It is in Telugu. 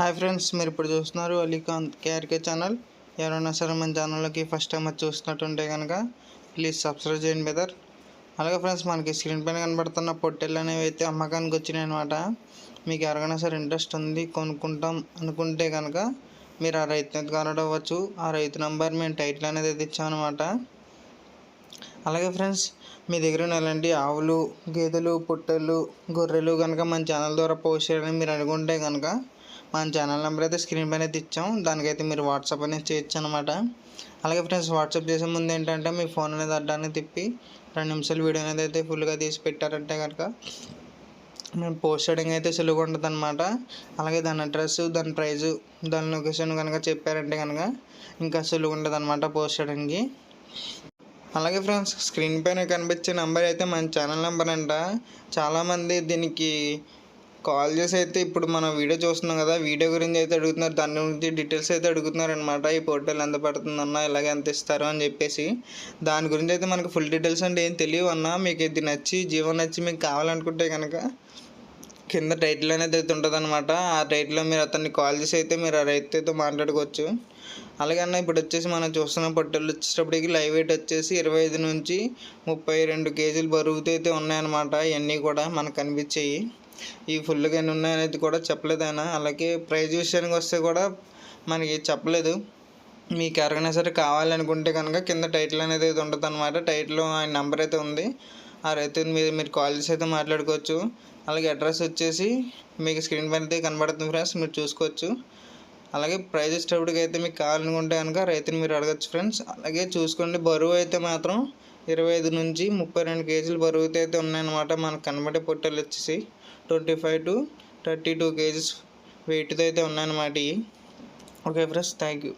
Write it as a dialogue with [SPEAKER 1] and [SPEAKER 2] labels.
[SPEAKER 1] హాయ్ ఫ్రెండ్స్ మీరు ఇప్పుడు చూస్తున్నారు అలీకాంత్ కేఆర్కే ఛానల్ ఎవరైనా సరే మన ఛానల్లోకి ఫస్ట్ టైం వచ్చి చూస్తున్నట్టుంటే కనుక ప్లీజ్ సబ్స్క్రైబ్ చేయండి బెదర్ అలాగే ఫ్రెండ్స్ మనకి స్క్రీన్ పైన కనబడుతున్న పొట్టెళ్ళు అనేవి అయితే అమ్మకానికి వచ్చినాయి అనమాట మీకు ఎవరికైనా సరే ఇంట్రెస్ట్ ఉంది కొనుక్కుంటాం అనుకుంటే కనుక మీరు ఆ రైతు కనెక్ట్ అవ్వచ్చు ఆ రైతు నెంబర్ మేము టైటిల్ అనేది అయితే ఇచ్చామన్నమాట అలాగే ఫ్రెండ్స్ మీ దగ్గర ఉన్న ఎలాంటి ఆవులు గేదెలు పొట్టెళ్ళు గొర్రెలు కనుక మన ఛానల్ ద్వారా పోస్ట్ చేయాలని మీరు అనుకుంటే కనుక మన ఛానల్ నెంబర్ అయితే స్క్రీన్ పైన అయితే ఇచ్చాం. దానికైతే మీరు వాట్సాప్ అనేది చేయొచ్చు అనమాట అలాగే ఫ్రెండ్స్ వాట్సాప్ చేసే ముందు ఏంటంటే మీ ఫోన్ అనేది అడ్డాన్ని తిప్పి రెండు నిమిషాలు వీడియో అనేది అయితే ఫుల్గా తీసి పెట్టారంటే కనుక మేము పోస్ట్ చేయడం అయితే సులువుగా ఉంటుంది అనమాట అలాగే దాని అడ్రస్ దాని ప్రైజు దాని లొకేషన్ కనుక చెప్పారంటే కనుక ఇంకా సులువుగా ఉంటుంది అనమాట పోస్ట్ చేయడానికి అలాగే ఫ్రెండ్స్ స్క్రీన్ పైన కనిపించే నెంబర్ అయితే మన ఛానల్ నెంబర్ అంట. చాలామంది దీనికి కాల్ చేసి అయితే ఇప్పుడు మనం వీడియో చూస్తున్నాం కదా వీడియో గురించి అయితే అడుగుతున్నారు. దాని గురించి డీటెయిల్స్ అయితే అడుగుతున్నారు అనమాట ఈ పోర్టల్ ఎంత పడుతుందన్నా ఇలాగ ఎంత ఇస్తారు అని చెప్పేసి. దాని గురించి అయితే మనకు ఫుల్ డీటెయిల్స్ అంటే ఏం తెలియవు అన్న. మీకు ఇది నచ్చి జీవో నచ్చి మీకు కావాలనుకుంటే కనుక కింద టైటిల్ అనేది అయితే ఉంటుంది అనమాట ఆ టైటిల్లో మీరు అతన్ని కాల్ చేసి అయితే మీరు ఆ రైతుతో మాట్లాడుకోవచ్చు. అలాగే అన్న ఇప్పుడు వచ్చేసి మనం చూస్తున్న పొట్టెలు వచ్చేటప్పటికి లైవ్ వెయిట్ వచ్చేసి ఇరవై ఐదు నుంచి ముప్పై రెండు కేజీలు బరువుతో అయితే ఉన్నాయన్నమాట. ఇవన్నీ కూడా మనకు కనిపించాయి. ఈ ఫుల్గా ఎన్ని ఉన్నాయనేది కూడా చెప్పలేదు ఆయన. అలాగే ప్రైజ్ విషయానికి వస్తే కూడా మనకి చెప్పలేదు. మీకు ఎవరికైనా సరే కావాలనుకుంటే కనుక కింద టైటిల్ అనేది అయితే ఉంటుంది అనమాట టైటిల్ ఆయన నెంబర్ అయితే ఉంది. ఆ రైతు మీద మీరు కాల్ చేసి అయితే మాట్లాడుకోవచ్చు. అలాగే అడ్రస్ వచ్చేసి మీకు స్క్రీన్ పైన అయితే కనబడుతుంది ఫ్రెండ్స్ మీరు చూసుకోవచ్చు. అలాగే ప్రైజ్ వచ్చేటప్పటికి అయితే మీకు కావాలనుకుంటే కనుక రైతుని మీరు అడగచ్చు ఫ్రెండ్స్. అలాగే చూసుకోండి బరువు అయితే మాత్రం ఇరవై ఐదు నుంచి ముప్పై రెండు కేజీలు బరువు అయితే ఉన్నాయన్నమాట మనకు కనబడే పొట్టలు వచ్చేసి twenty five to thirty two kgs వెయిట్తో అయితే ఉన్నాయన్నమాట ఓకే ఫ్రెండ్స్ థ్యాంక్ యూ